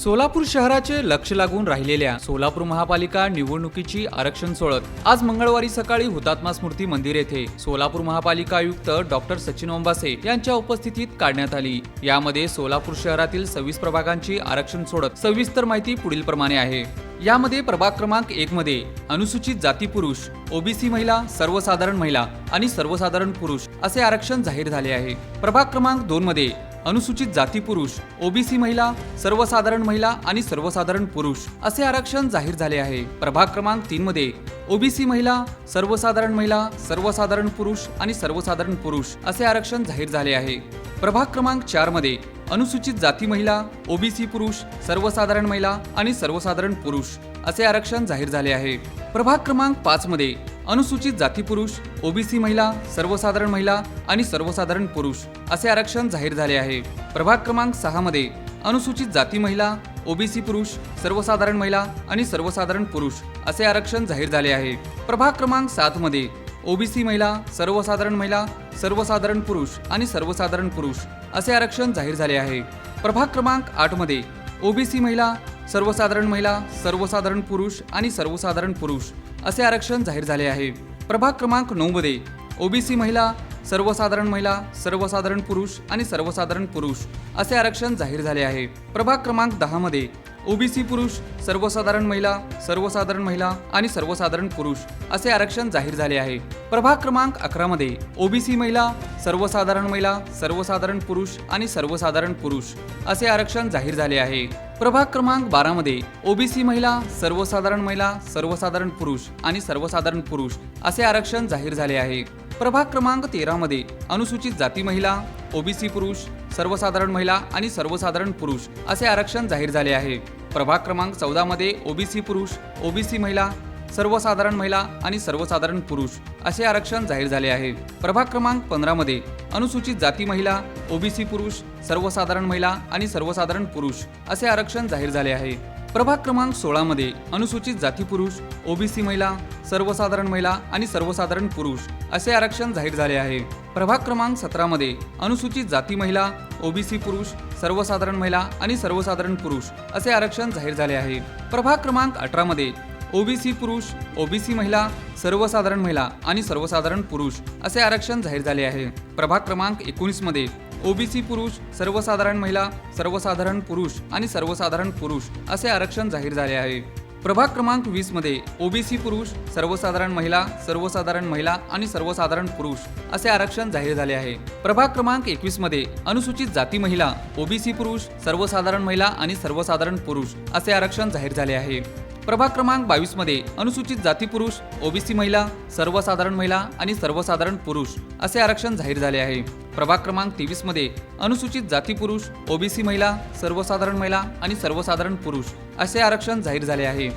सोलापूर शहराचे लक्ष लागून राहिलेल्या सोलापूर महापालिका निवडणुकीची आरक्षण सोडत आज मंगळवारी सकाळी हुतात्मा स्मृती मंदिर येथे सोलापूर महापालिका आयुक्त डॉक्टर सचिन ओंबासे यांच्या उपस्थितीत काढण्यात आली. यामध्ये सोलापूर शहरातील सव्वीस प्रभागांची आरक्षण सोडत सविस्तर माहिती पुढील प्रमाणे आहे. यामध्ये प्रभाग क्रमांक एक मध्ये अनुसूचित जाती पुरुष ओबीसी महिला सर्वसाधारण महिला आणि सर्वसाधारण पुरुष असे आरक्षण जाहीर झाले आहे. प्रभाग क्रमांक दोन मध्ये अनुसूचित जाती पुरुष ओबीसी महिला सर्वसाधारण महिला आणि सर्वसाधारण पुरुष असे आरक्षण जाहीर झाले आहे. प्रभाग क्रमांक तीन मध्ये ओबीसी महिला सर्वसाधारण महिला सर्वसाधारण पुरुष आणि सर्वसाधारण पुरुष असे आरक्षण जाहीर झाले आहे. प्रभाग क्रमांक चारमध्ये अनुसूचित जाती महिला ओबीसी पुरुष सर्वसाधारण महिला आणि सर्वसाधारण पुरुष असे आरक्षण जाहीर झाले आहे. प्रभाग क्रमांक पाच मध्ये अनुसूचित जाती पुरुष ओबीसी महिला सर्वसाधारण महिला आणि सर्वसाधारण पुरुष असे आरक्षण जाहीर झाले आहे. प्रभाग क्रमांक सहामध्ये अनुसूचित जाती महिला ओबीसी पुरुष सर्वसाधारण महिला आणि सर्वसाधारण पुरुष असे आरक्षण जाहीर झाले आहे. प्रभाग क्रमांक सातमध्ये ओबीसी महिला सर्वसाधारण महिला सर्वसाधारण पुरुष आणि सर्वसाधारण पुरुष असे आरक्षण जाहीर झाले आहे. प्रभाग क्रमांक आठमध्ये ओबीसी महिला सर्वसाधारण महिला सर्वसाधारण पुरुष आणि सर्वसाधारण पुरुष असे आरक्षण जाहीर झाले आहे. प्रभाग क्रमांक नऊमध्ये ओबीसी महिला सर्वसाधारण महिला सर्वसाधारण पुरुष आणि सर्वसाधारण पुरुष असे आरक्षण जाहीर झाले आहे. प्रभाग क्रमांक दहामध्ये ओबीसी पुरुष सर्वसाधारण महिला सर्वसाधारण महिला आणि सर्वसाधारण पुरुष असे आरक्षण जाहीर झाले आहे. प्रभाग क्रमांक अकरा मध्ये ओबीसी महिला सर्वसाधारण महिला सर्वसाधारण पुरुष आणि सर्वसाधारण पुरुष असे आरक्षण जाहीर झाले आहे. प्रभाग क्रमांक बारा मध्ये ओबीसी महिला सर्वसाधारण महिला सर्वसाधारण पुरुष आणि सर्वसाधारण पुरुष असे आरक्षण जाहीर झाले आहे. प्रभाग क्रमांक तेरा मध्ये अनुसूचित जाती महिला ओबीसी पुरुष सर्वसाधारण महिला आणि सर्वसाधारण पुरुष असे आरक्षण जाहीर झाले आहे. प्रभाग क्रमांक चौदामध्ये ओबीसी पुरुष ओबीसी महिला सर्वसाधारण महिला आणि सर्वसाधारण पुरुष असे आरक्षण जाहीर झाले आहे. प्रभाग क्रमांक पंधरामध्ये अनुसूचित जाती महिला ओबीसी पुरुष सर्वसाधारण महिला आणि सर्वसाधारण पुरुष असे आरक्षण जाहीर झाले आहे. प्रभाग क्रमांक सोळामध्ये अनुसूचित जाती पुरुष ओबीसी महिला सर्वसाधारण महिला आणि सर्वसाधारण पुरुष असे आरक्षण जाहीर झाले आहे. प्रभाग क्रमांक सतरामध्ये अनुसूचित जाती महिला ओबीसी पुरुष सर्वसाधारण महिला आणि सर्वसाधारण पुरुष असे आरक्षण जाहीर झाले आहे. प्रभाग क्रमांक अठरामध्ये ओबीसी पुरुष ओबीसी महिला सर्वसाधारण महिला आणि सर्वसाधारण पुरुष असे आरक्षण जाहीर झाले आहे. प्रभाग क्रमांक एकोणीसमध्ये ओबीसी पुरुष सर्वसाधारण महिला सर्वसाधारण पुरुष आणि सर्वसाधारण पुरुष असे आरक्षण जाहीर झाले आहे. प्रभाग क्रमांक वीसमध्ये ओबीसी पुरुष सर्वसाधारण महिला सर्वसाधारण महिला आणि सर्वसाधारण पुरुष असे आरक्षण जाहीर झाले आहे. प्रभाग क्रमांक एकवीसमध्ये अनुसूचित जाती महिला ओबीसी पुरुष सर्वसाधारण महिला आणि सर्वसाधारण पुरुष असे आरक्षण जाहीर झाले आहे. प्रभाग क्रमांक बावीसमध्ये अनुसूचित जाती पुरुष ओबीसी महिला सर्वसाधारण महिला आणि सर्वसाधारण पुरुष असे आरक्षण जाहीर झाले आहे. प्रभाग क्रमांक तेवीसमध्ये अनुसूचित जाती पुरुष ओबीसी महिला सर्वसाधारण महिला आणि सर्वसाधारण पुरुष असे आरक्षण जाहीर झाले आहे.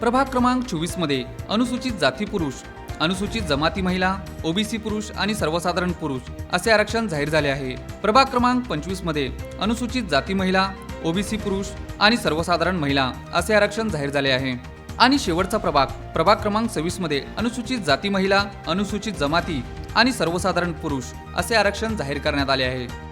प्रभाग क्रमांक चोवीसमध्ये अनुसूचित जाती पुरुष अनुसूचित जमाती महिला ओबीसी पुरुष आणि सर्वसाधारण पुरुष असे आरक्षण जाहीर झाले आहे. प्रभाग क्रमांक पंचवीसमध्ये अनुसूचित जाती महिला ओबीसी पुरुष आणि सर्वसाधारण महिला असे आरक्षण जाहीर झाले आहे. आणि शेवटचा प्रभाग प्रभाग क्रमांक सव्वीसमध्ये अनुसूचित जाती महिला अनुसूचित जमाती आणि सर्वसाधारण पुरुष असे आरक्षण जाहीर करण्यात आले आहे.